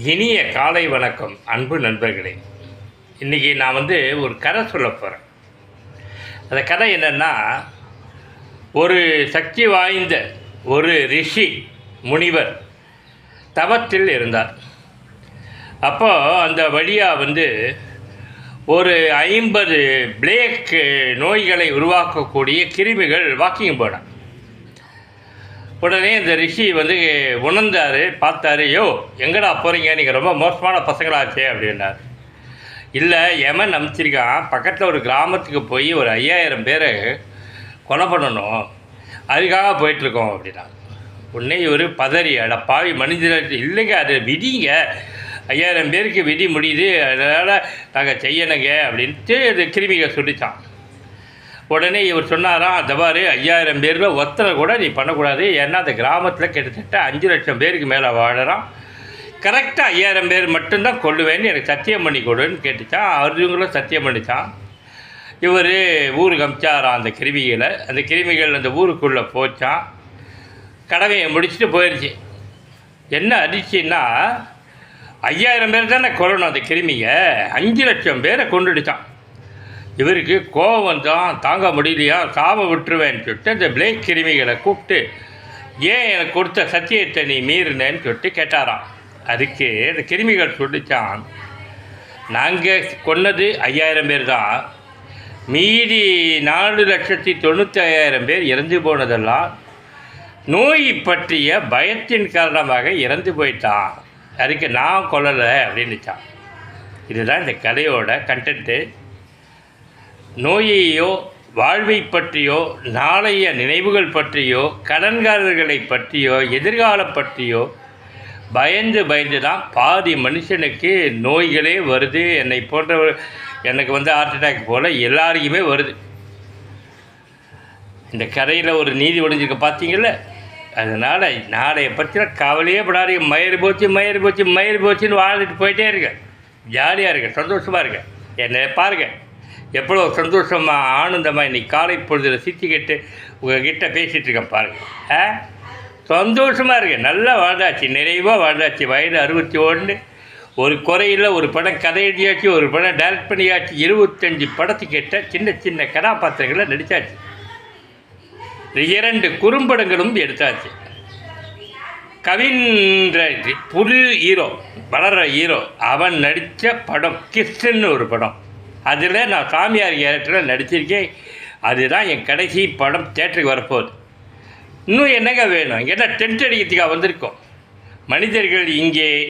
இனிய காலை வணக்கம் அன்பு நண்பர்களே. இன்றைக்கி நான் வந்து ஒரு கதை சொல்ல போகிறேன் அந்த கதை என்னென்னா ஒரு சக்தி வாய்ந்த ஒரு ரிஷி முனிவர் தவத்தில் இருந்தார். அப்போ அந்த வழியாக வந்து ஒரு ஐம்பது பிளேக் நோய்களை உருவாக்கக்கூடிய கிருமிகள் வாக்கிங் போனான். உடனே இந்த ரிஷி வந்து உணர்ந்தார் பார்த்தாரு யோ எங்கடா போகிறீங்க நீங்கள் ரொம்ப மோசமான பசங்களாச்சே அப்படின்னார். இல்லை எமன் அனுப்பிச்சிருக்கான். பக்கத்தில் ஒரு கிராமத்துக்கு போய் ஒரு ஐயாயிரம் பேரை கொலை பண்ணணும். அதுக்காக போயிட்டுருக்கோம் அப்படின்னா உடனே இவர் பதறி அட பாவி மனிதர் இல்லைங்க அது விதிங்க. ஐயாயிரம் பேருக்கு விதி முடியுது. அதனால் நாங்கள் செய்யணுங்க அப்படின்ட்டு அது கிருமிகள் சொல்லித்தான் உடனே இவர் சொன்னாராம் தபாரு ஐயாயிரம் பேரில் ஒத்தனை கூட நீ பண்ணக்கூடாது. ஏன்னா அந்த கிராமத்தில் கிட்டத்தட்ட அஞ்சு லட்சம் பேருக்கு மேலே வாழறான். கரெக்டாக ஐயாயிரம் பேர் மட்டும்தான் கொள்ளுவேன்னு எனக்கு சத்தியம் பண்ணி கொடுன்னு கேட்டுச்சான் அவங்களும் சத்தியம் பண்ணித்தான் இவர் ஊருக்கு அமிச்சாராம் அந்த கிருமிகளை. அந்த கிருமிகள் அந்த ஊருக்குள்ளே போச்சான் கடமையை முடிச்சுட்டு போயிடுச்சு என்ன அதிர்ச்சின்னா ஐயாயிரம் பேர் தானே கொல்லணும் அந்த கிருமியை. அஞ்சு லட்சம் பேரை கொண்டுடுச்சான் இவருக்கு கோபம் வந்தான் தாங்க முடியலையா? சாப விட்டுருவேன்னு சொல்லிட்டு இந்த பிளேக் கிருமிகளை கூப்பிட்டு ஏன் எனக்கு கொடுத்த சத்தியத்தை நீ மீறினேன்னு சொல்லிட்டு கேட்டாராம். அதுக்கு இந்த கிருமிகள் சொல்லிச்சான் நாங்கள் கொன்னது ஐயாயிரம் பேர் தான். மீதி நாலு லட்சத்தி தொண்ணூற்றி ஐயாயிரம் பேர் இறந்து போனதெல்லாம் நோய் பற்றிய பயத்தின் காரணமாக இறந்து போயிட்டான். அதுக்கு நான் கொல்லலை அப்படின்னுச்சான் இதுதான் இந்த கதையோட கண்டென்ட்டு நோயையோ வாழ்வை பற்றியோ நாளைய நினைவுகள் பற்றியோ கடன்காரர்களை பற்றியோ எதிர்காலம் பற்றியோ பயந்து பயந்து தான் பாதி மனுஷனுக்கு நோய்களே வருது. என்னை போன்றவர் எனக்கு வந்து ஹார்ட் அட்டாக் போல் எல்லாருக்குமே வருது. இந்த கரையில் ஒரு நீதி ஒழிஞ்சிருக்க பார்த்தீங்கல்ல அதனால் நாளைய பற்றின கவலையே படாதீங்க. மயிறு போச்சு மயிறு போச்சு மயிறு போச்சுன்னு வாழ்ந்துட்டு போயிட்டே இருக்க ஜாலியாக இருக்க சந்தோஷமாக இருக்க என்னை பாருங்கள் எவ்வளோ சந்தோஷமாக ஆனந்தமாக இன்னைக்கு காலை பொழுதில் சித்திக்கிட்டு உங்ககிட்ட பேசிகிட்டு இருக்கேன் பாருங்கள் ஆ? சந்தோஷமாக இருக்கு நல்லா வாழ்ந்தாச்சு. நிறைவாக வாழ்ந்தாச்சு. வயது அறுபத்தி ஒன்று ஒரு குறையில் ஒரு படம் கதை எழுதியாச்சு ஒரு படம் டைரக்ட் பண்ணியாச்சு. இருபத்தஞ்சி படத்துக்கிட்ட சின்ன சின்ன கதாபாத்திரங்களை நடித்தாச்சு இரண்டு குறும்படங்களும் எடுத்தாச்சு. கவின்ற புது ஹீரோ வளர்கிற ஹீரோ அவன் நடித்த படம் கிஸ்ன்னு ஒரு படம். அதில் நான் சாமியார் கேரக்டரில் நடிச்சிருக்கேன். அதுதான் என் கடைசி படம் தேட்டருக்கு வரப்போகுது. இன்னும் என்னங்க வேணும்? என்ன டென்ட் அடிக்கிறதுக்காக வந்திருக்கோம். மனிதர்கள் இங்கே